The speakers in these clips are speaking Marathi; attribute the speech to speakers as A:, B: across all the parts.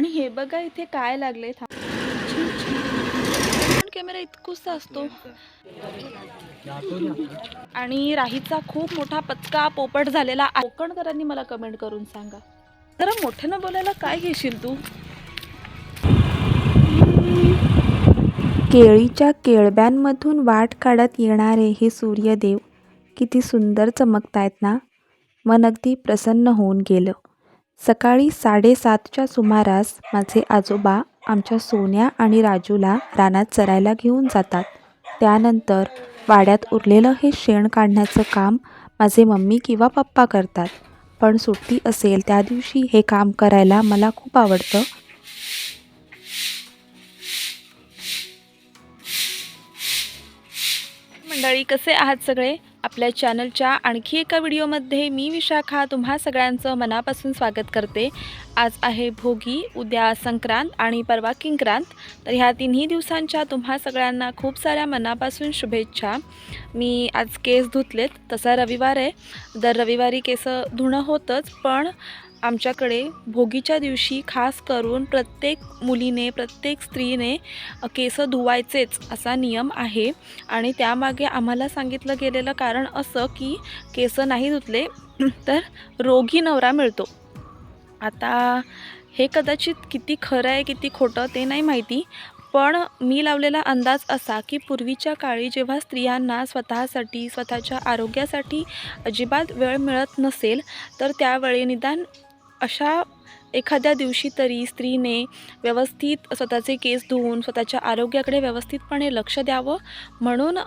A: आणि हे बघा इथे काय लागले कॅमेरा इतकुसा असतो. आणि राहीचा खूप मोठा पचका पोपट झालेला कोकणकरांनी मला कमेंट करून सांगा. जरा मोठ्यानं बोलायला काय घेशील तू?
B: केळीच्या केळब्यांमधून वाट काढत येणारे हे सूर्यदेव किती सुंदर चमकतायत ना? मन अगदी प्रसन्न होऊन गेलं. सकाळी साडेसातच्या सुमारास माझे आजोबा आमच्या सोन्या आणि राजूला रानात चरायला घेऊन जातात. त्यानंतर वाड्यात उरलेलं हे शेण काढण्याचं काम माझे मम्मी किंवा पप्पा करतात. पण सुट्टी असेल त्या दिवशी हे काम करायला मला खूप आवडतं.
A: मंडळी कसे आहात सगळे? आपल्या चॅनलच्या आणखी एका व्हिडिओमध्ये मी विशाखा तुम्हा सगळ्यांचं मनापासून स्वागत करते. आज आहे भोगी उद्या संक्रांत आणि परवा किंक्रांत. तर ह्या तिन्ही दिवसांच्या तुम्हा सगळ्यांना खूप साऱ्या मनापासून शुभेच्छा. मी आज केस धुतलेत तसा रविवार आहे. दर रविवारी केस धुणं होतंच पण आमच्याकडे भोगीच्या दिवशी खास करून प्रत्येक मुलीने प्रत्येक स्त्रीने केसं केस धुवायचेच असा नियम आहे. आणि त्यामागे आम्हाला सांगितलं गेलेलं कारण असं की केस नाही धुतले तर रोगी नवरा मिळतो. आता हे कदाचित किती खरं आहे किती खोटं ते नाही माहिती पण मी लावलेला अंदाज असा की पूर्वीच्या काळी जेव्हा स्त्रियांना स्वतःसाठी स्वतःच्या आरोग्यासाठी अजिबात वेळ मिळत नसेल तर त्यावेळी निदान अशा एखाद्या दिवशी तरी स्त्रीने व्यवस्थित स्वतःचे केस धुवून स्वतःच्या आरोग्याकडे व्यवस्थितपणे लक्ष द्यावं म्हणून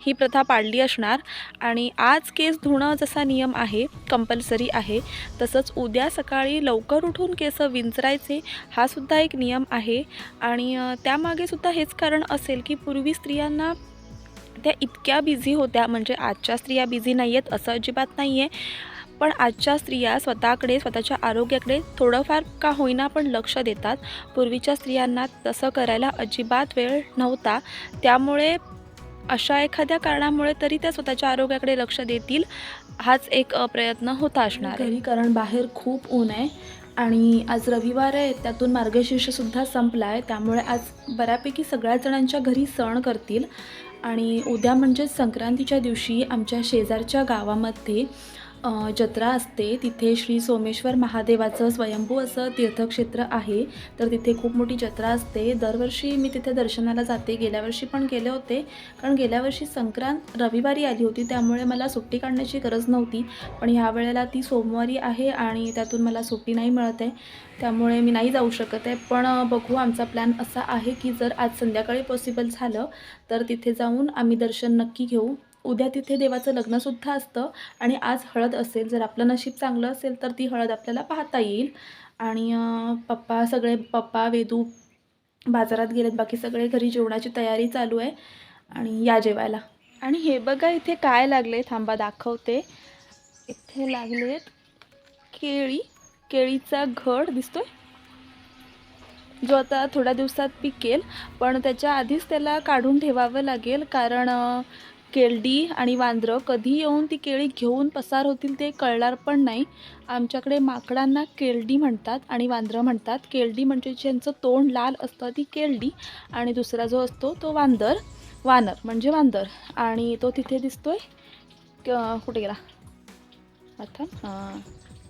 A: ही प्रथा पाळली असणार. आणि आज केस धुणं जसा नियम आहे कंपल्सरी आहे तसंच उद्या सकाळी लवकर उठून केस विंचरायचे हा सुद्धा एक नियम आहे. आणि त्यामागे सुद्धा हेच कारण असेल की पूर्वी स्त्रियांना त्या इतक्या बिझी होत्या म्हणजे आजच्या स्त्रिया बिझी नाही आहेत असं अजिबात नाही आहे पण आजच्या स्त्रिया स्वतःकडे स्वतःच्या आरोग्याकडे थोडंफार का होईना पण लक्ष देतात. पूर्वीच्या स्त्रियांना तसं करायला अजिबात वेळ नव्हता. त्यामुळे अशा एखाद्या कारणामुळे तरी त्या स्वतःच्या आरोग्याकडे लक्ष देतील हाच एक प्रयत्न होता असणार घरी कारण बाहेर खूप ऊन आहे आणि आज रविवार आहे त्यातून मार्गशीर्षसुद्धा संपला आहे त्यामुळे आज बऱ्यापैकी सगळ्याच जणांच्या घरी सण करतील. आणि उद्या म्हणजेच संक्रांतीच्या दिवशी आमच्या शेजारच्या गावामध्ये जत्रा असते. तिथे श्री सोमेश्वर महादेवाचं स्वयंभू असं तीर्थक्षेत्र आहे. तर तिथे खूप मोठी जत्रा असते. दरवर्षी मी तिथे दर्शनाला जाते. गेल्या वर्षी पण गेले होते. कारण गेल्या वर्षी संक्रांत रविवारी आली होती. त्यामुळे मला सुट्टी काढण्याची गरज नव्हती. पण ह्या वेळेला ती सोमवारी आहे आणि त्यातून मला सुट्टी नाही मिळत आहे. त्यामुळे मी नाही जाऊ शकत आहे. पण बघू आमचा प्लॅन असा आहे की जर आज संध्याकाळी पॉसिबल झालं तर तिथे जाऊन आम्ही दर्शन नक्की घेऊ. उद्या तिथे देवाचं लग्नसुद्धा असतं आणि आज हळद असेल जर आपलं नशीब चांगलं असेल तर ती हळद आपल्याला पाहता येईल. आणि पप्पा सगळे पप्पा वेदू बाजारात गेलेत बाकी सगळे घरी जेवणाची तयारी चालू आहे आणि या जेवायला. आणि हे बघा इथे काय लागले थांबा दाखवते. इथे लागलेत केळी केळीचा घड दिसतोय. जो आता थोड्या दिवसात पिकेल पण त्याच्या आधीच त्याला काढून ठेवावं लागेल कारण केळडी आणि वांद्रं कधी येऊन ती केळी घेऊन पसार होतील ते कळणार पण नाही. आमच्याकडे माकडांना केळडी म्हणतात आणि वांद्रं म्हणतात. केळडी म्हणजे ज्यांचं तोंड लाल असतं ती केळडी आणि दुसरा जो असतो तो वांदर वानर म्हणजे वांदर. आणि तो तिथे दिसतोय. क- कुठे गेला? आता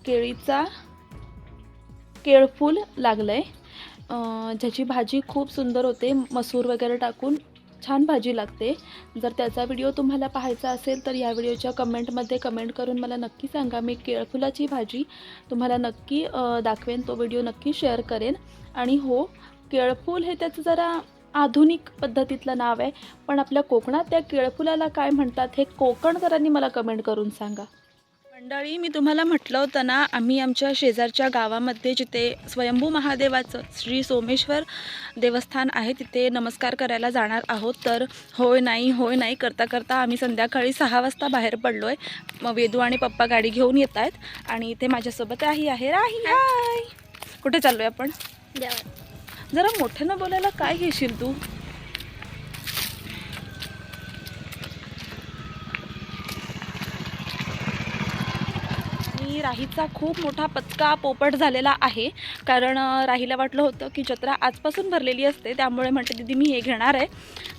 A: केळीचा केळफूल लागलं आहे ज्याची भाजी खूप सुंदर होते. मसूर वगैरे टाकून छान भाजी लागते. जर त्याचा व्हिडिओ तुम्हाला पाहायचा असेल तर या व्हिडिओच्या कमेंटमध्ये कमेंट करून मला नक्की सांगा. मी केळफुलाची भाजी तुम्हाला नक्की दाखवेन तो व्हिडिओ नक्की शेअर करेन. आणि हो केळफूल हे त्याचं जरा आधुनिक पद्धतीतलं नाव आहे. पण आपल्या कोकणात त्या केळफुलाला काय म्हणतात हे कोकणकरांनी मला कमेंट करून सांगा. मंडळी मी तुम्हाला म्हटलं होतं ना आम्ही आमच्या शेजारच्या गावामध्ये जिथे स्वयंभू महादेवाचं श्री सोमेश्वर देवस्थान आहे तिथे नमस्कार करायला जाणार आहोत. तर होय नाही होय नाही करता करता आम्ही संध्याकाळी सहा वाजता बाहेर पडलो आहे मग वेदू आणि पप्पा गाडी घेऊन येत आहेत आणि इथे माझ्यासोबत राही आहे. राही हाय. कुठे चाललो आहे आपण जरा मोठ्यानं बोलायला काय घेशील तू? आणि राहीचा खूप मोठा पचका पोपट झालेला आहे. कारण राहीला वाटलं होतं की जत्रा आजपासून भरलेली असते त्यामुळे म्हटलं दीदी मी हे घेणार आहे.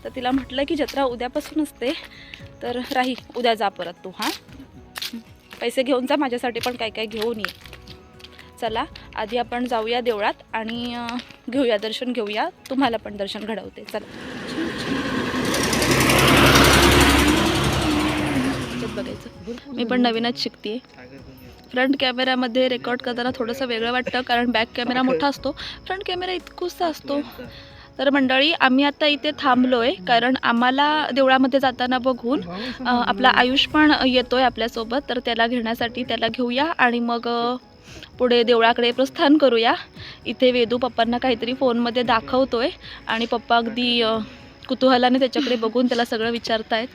A: तर तिला म्हटलं की जत्रा उद्यापासून असते. तर राही उद्या जा परत तू हां? पैसे घेऊन जा माझ्यासाठी पण काय काय घेऊन ये. चला आधी आपण जाऊया देवळात आणि घेऊया दर्शन घेऊया. तुम्हाला पण दर्शन घडवते. चला. बघायचं. मी पण नवीनच शिकते फ्रंट कॅमेऱ्यामध्ये रेकॉर्ड करताना थोडंसं वेगळं वाटतं कारण बॅक कॅमेरा मोठा असतो. फ्रंट कॅमेरा इतकुसा असतो. तर मंडळी आम्ही आता इथे थांबलो आहे कारण आम्हाला देवळामध्ये जाताना बघून आपला आयुष पण येतो आहे आपल्यासोबत. तर त्याला घेण्यासाठी त्याला घेऊया आणि मग पुढे देवळाकडे प्रस्थान करूया. इथे वेदू पप्पांना काहीतरी फोनमध्ये दाखवतो आहे आणि पप्पा अगदी कुतूहलाने त्याच्याकडे बघून त्याला सगळं विचारतायत.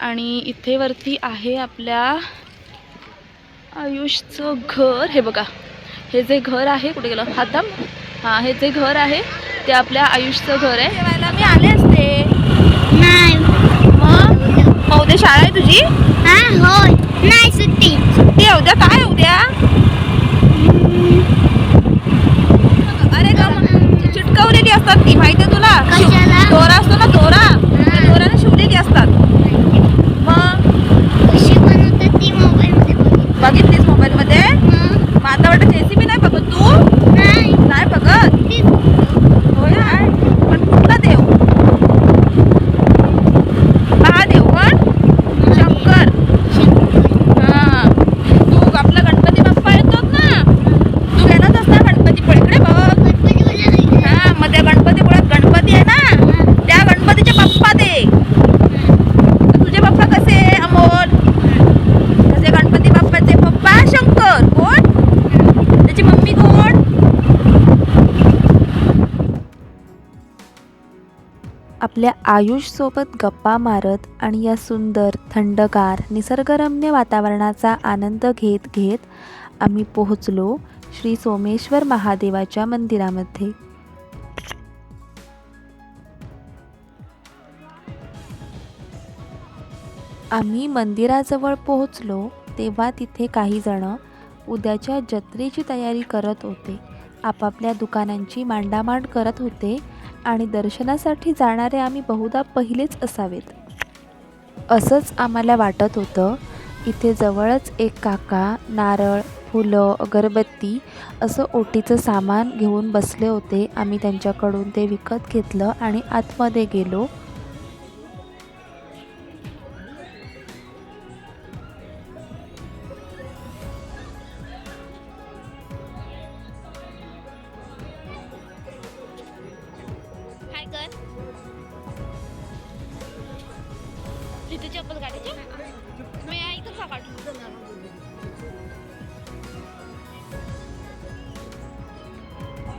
A: आणि इथे वरती आहे आपल्या आयुषचं घर हे बघा. हे जे घर आहे कुठे गेलं? हाताम हां हे जे घर आहे ते आपल्या आयुषचं घर आहे. जेवायला मी आले असते.
C: नाही.
A: मग? उद्या शाळा आहे तुझी?
C: हा होय. नाही सुट्टी.
A: सुट्टी आहे उद्या? काय उद्या? अरे का चिटकवलेली असतात ती. माहिती आहे तुला? दोरा असतो ना दोरा त्या दोऱ्याने शिवलेली असतात मग
C: कशी बनवतात ती मोबाईल मध्ये बघितली.
A: बघितलीस मोबाईलमध्ये
C: हं?
A: मग आता वाटत जेसीबी नाही बघत तू
C: नाही
A: नाही बघत
C: तीच
A: होय आहे. पण कुठला देव महादेव पण शंकर हा तू आपला गणपती बाप्पा येतो ना तू घेणार असता गणपती इकडे बघ
C: गणपती बोलला नाही का?
A: हा मग त्या गणपतीपुळ्यात गणपती आहे ना त्या गणपतीचे बाप्पा ते तर तुझे बाप्पा कसे अमोल तसे गणपती बाप्पाचे पप्पा शंकर कोण त्याची मम्मी कोण
B: आपल्या आयुषसोबत गप्पा मारत आणि या सुंदर थंडगार निसर्गरम्य वातावरणाचा आनंद घेत घेत आम्ही पोहोचलो श्री सोमेश्वर महादेवाच्या मंदिरामध्ये. आम्ही मंदिराजवळ पोहोचलो तेव्हा तिथे काही जण उद्याच्या जत्रेची तयारी करत होते. आपापल्या दुकानांची मांडामांड करत होते. आणि दर्शनासाठी जाणारे आम्ही बहुधा पहिलेच असावेत. असंच आम्हाला वाटत होतं इथे जवळच एक काका नारळ फुलं अगरबत्ती असं ओटीचं सामान घेऊन बसले होते. आम्ही त्यांच्याकडून ते विकत घेतलं आणि आतमध्ये गेलो.
C: तू चप्पल काढायची मी ऐकत का काढू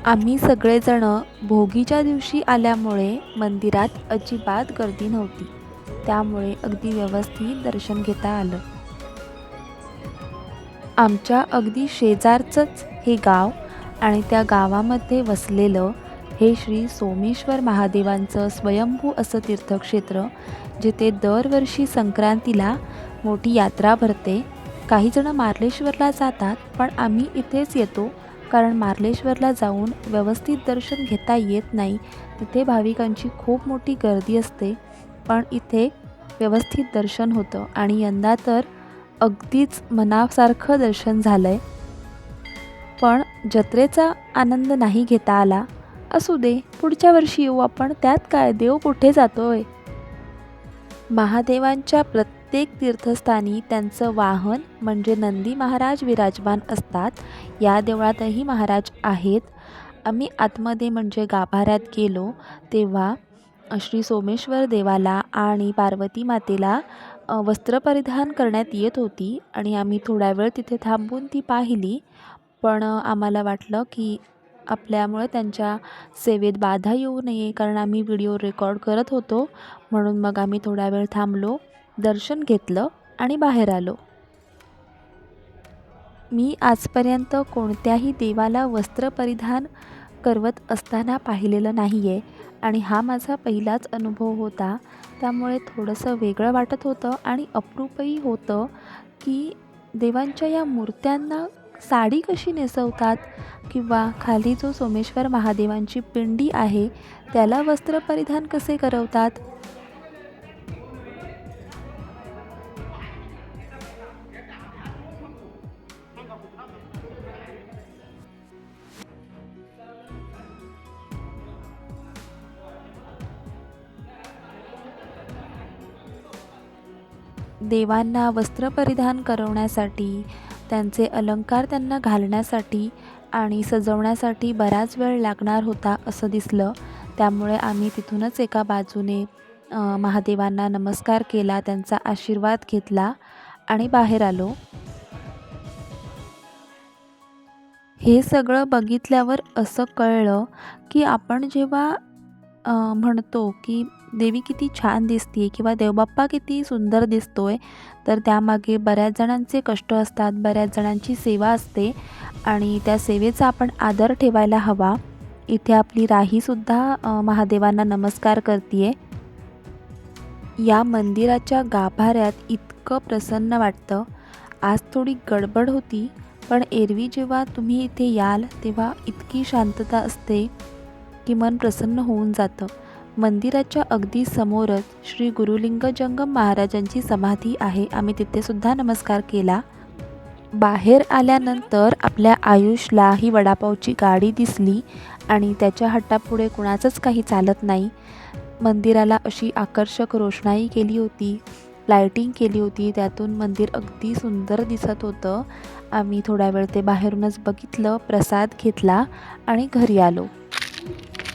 B: आम्ही सगळेजण भोगीच्या दिवशी आल्यामुळे मंदिरात अजिबात गर्दी नव्हती. त्यामुळे अगदी व्यवस्थित दर्शन घेता आलं. आमच्या अगदी शेजारचंच हे गाव आणि त्या गावामध्ये वसलेलं हे श्री सोमेश्वर महादेवांचं स्वयंभू असं तीर्थक्षेत्र जिथे दरवर्षी संक्रांतीला मोठी यात्रा भरते. काहीजणं मार्लेश्वरला जातात पण आम्ही इथेच येतो कारण मार्लेश्वरला जाऊन व्यवस्थित दर्शन घेता येत नाही. तिथे भाविकांची खूप मोठी गर्दी असते पण इथे व्यवस्थित दर्शन होतं आणि यंदा तर अगदीच मनासारखं दर्शन झालं आहे पण जत्रेचा आनंद नाही घेता आला. असू दे पुढच्या वर्षी येऊ आपण त्यात काय? देव कुठे जातोय? महादेवांच्या प्रत्येक तीर्थस्थानी त्यांचं वाहन म्हणजे नंदी महाराज विराजमान असतात. या देवळातही महाराज आहेत. आम्ही आतमध्ये म्हणजे गाभाऱ्यात गेलो तेव्हा श्री सोमेश्वर देवाला आणि पार्वती मातेला वस्त्र परिधान करण्यात येत होती आणि आम्ही थोडा वेळ तिथे थांबून ती पाहिली. पण आम्हाला वाटलं की आपल्यामुळे त्यांच्या सेवेत बाधा येऊ नये कारण आम्ही व्हिडिओ रेकॉर्ड करत होतो. म्हणून मग आम्ही थोडा वेळ थांबलो दर्शन घेतलं आणि बाहेर आलो. मी आजपर्यंत कोणत्याही देवाला वस्त्र परिधान करवत असताना पाहिलेलं नाही आहे आणि हा माझा पहिलाच अनुभव होता. त्यामुळे थोडंसं वेगळं वाटत होतं आणि अप्रूपही होतं की देवांच्या या मूर्त्यांना साडी कशी नेसवतात? किंवा खाली जो सोमेश्वर महादेवांची पिंडी आहे त्याला वस्त्र परिधान कसे करवतात? देवांना वस्त्र परिधान करवण्यासाठी त्यांचे अलंकार त्यांना घालण्यासाठी आणि सजवण्यासाठी बराच वेळ लागणार होता असं दिसलं. त्यामुळे आम्ही तिथूनच एका बाजूने महादेवांना नमस्कार केला त्यांचा आशीर्वाद घेतला आणि बाहेर आलो. हे सगळं बघितल्यावर असं कळलं की आपण जेव्हा म्हणतो की देवी किती छान दिसते किंवा देवबाप्पा किती सुंदर दिसतोय तर त्यामागे बऱ्याच जणांचे कष्ट असतात बऱ्याच जणांची सेवा असते आणि त्या सेवेचा आपण आदर ठेवायला हवा. इथे आपली राहीसुद्धा महादेवांना नमस्कार करते या मंदिराच्या गाभाऱ्यात इतकं प्रसन्न वाटतं. आज थोडी गडबड होती पण एरवी जेव्हा तुम्ही इथे याल तेव्हा इतकी शांतता असते. की मन प्रसन्न होऊन जातं. मंदिराच्या अगदी समोरच श्री गुरुलिंग जंगम महाराजांची समाधी आहे. आम्ही तिथेसुद्धा नमस्कार केला. बाहेर आल्यानंतर आपल्या आयुषला ही वडापावची गाडी दिसली आणि त्याच्या हट्टापुढे कुणाचंच काही चालत नाही. मंदिराला अशी आकर्षक रोषणाई केली होती लायटिंग केली होती. त्यातून मंदिर अगदी सुंदर दिसत होतं. आम्ही थोडा वेळ ते बाहेरूनच बघितलं प्रसाद घेतला आणि घरी आलो.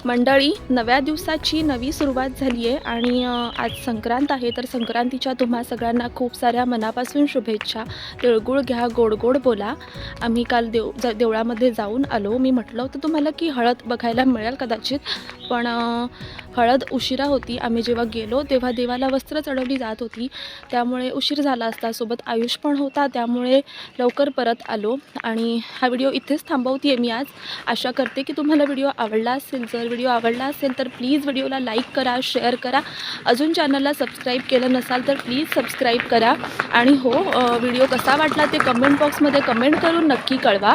A: मंडळी नव्या दिवसाची नवी सुरुवात झाली आहे आणि आज संक्रांत आहे. तर संक्रांतीच्या तुम्हा सगळ्यांना खूप साऱ्या मनापासून शुभेच्छा. तिळगुळ घ्या गोड गोड बोला. आम्ही काल देव ज देवळामध्ये जाऊन आलो. मी म्हटलं होतं तुम्हाला की हळद बघायला मिळेल कदाचित. पण हळद उशिरा होती. आम्ही जेव्हा गेलो तेव्हा देवाला वस्त्र चढवली जात होती. त्यामुळे उशीर झाला असता सोबत आयुष पण होता. त्यामुळे लवकर परत आलो आणि हा व्हिडिओ इथेच थांबवते मी आज. आशा करते की तुम्हाला व्हिडिओ आवडला असेल. जर व्हिडिओ आवडला असेल तर प्लीज व्हिडिओला लाईक करा शेअर करा. अजून चॅनलला सबस्क्राईब केलं नसाल तर प्लीज सबस्क्राईब करा. आणि हो व्हिडिओ कसा वाटला ते कमेंट बॉक्समध्ये कमेंट करून नक्की कळवा.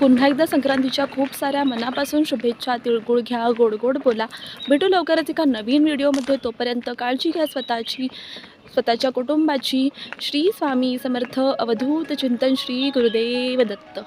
A: पुन्हा एकदा संक्रांतीच्या खूप साऱ्या मनापासून शुभेच्छा तिळगुळ घ्या गोड गोड बोला. भेटू लवकरच एका नवीन व्हिडिओमध्ये. तोपर्यंत काळजी घ्या स्वतःची स्वतःच्या कुटुंबाची. श्री स्वामी समर्थ अवधूत चिंतन श्री गुरुदेव दत्त.